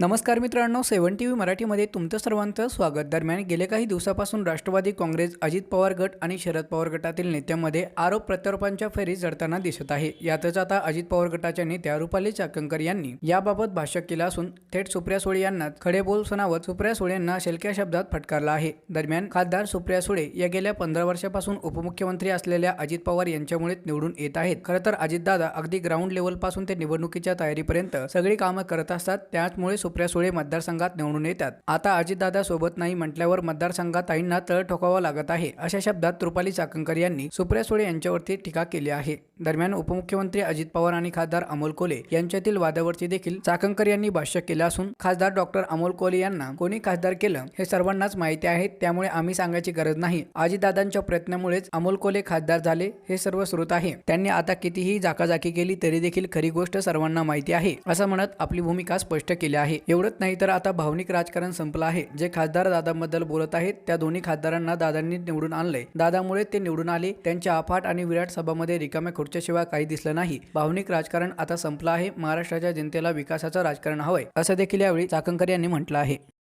नमस्कार मित्रांनो सेवन T V मराठीमध्ये तुमचं सर्वांचं स्वागत. दरम्यान गेल्या काही दिवसापासून राष्ट्रवादी काँग्रेस अजित पवार गट आणि शरद पवार गटातील नेत्यांमध्ये आरोप प्रत्यारोपांच्या फेरी जडताना दिसत आहे. यातच आता अजित पवार गटाच्या नेत्या रुपाली चाकणकर यांनी याबाबत भाष्य केलं असून थेट सुप्रिया सुळे यांना खडे बोल सुनावत सुप्रिया सुळे यांना शेलक्या शब्दात फटकारला आहे. दरम्यान खासदार सुप्रिया सुळे या गेल्या पंधरा वर्षापासून उपमुख्यमंत्री असलेल्या अजित पवार यांच्यामुळेच निवडून येत आहेत. खरं तर अजितदादा अगदी ग्राउंड लेवलपासून ते निवडणुकीच्या तयारीपर्यंत सगळी कामं करत असतात. त्याचमुळे सुप्रिया सुळे मतदारसंघात निवडून येतात. आता अजितदादा सोबत नाही म्हटल्यावर मतदारसंघात ताईंना तळ ठोकावा लागत आहे अशा शब्दात रुपाली चाकणकर यांनी सुप्रिया सुळे यांच्यावरती टीका केली आहे. दरम्यान उपमुख्यमंत्री अजित पवार आणि खासदार अमोल कोले यांच्यातील वादावरती देखील चाकणकर यांनी भाष्य केलं असून खासदार डॉक्टर अमोल कोले यांना कोणी खासदार केलं हे सर्वांनाच माहिती आहे त्यामुळे आम्ही सांगायची गरज नाही. अजितदादांच्या प्रयत्नामुळेच अमोल कोले खासदार झाले हे सर्व स्रोत आहे. त्यांनी आता कितीही जाकाजाकी केली तरी देखील खरी गोष्ट सर्वांना माहिती आहे असं म्हणत आपली भूमिका स्पष्ट केली आहे. एवढंच नाही तर आता भावनिक राजकारण संपलं आहे. जे खासदार दादांबद्दल बोलत आहेत त्या दोन्ही खासदारांना दादांनी निवडून आणलंय. दादामुळे ते निवडून आले त्यांच्या आफाट आणि विराट सभामध्ये रिकाम्या खुर्च्याशिवाय काही दिसलं नाही. भावनिक राजकारण आता संपलं आहे महाराष्ट्राच्या जनतेला विकासाचं राजकारण हवंय असं देखील यावेळी चाकणकर यांनी म्हटलं आहे.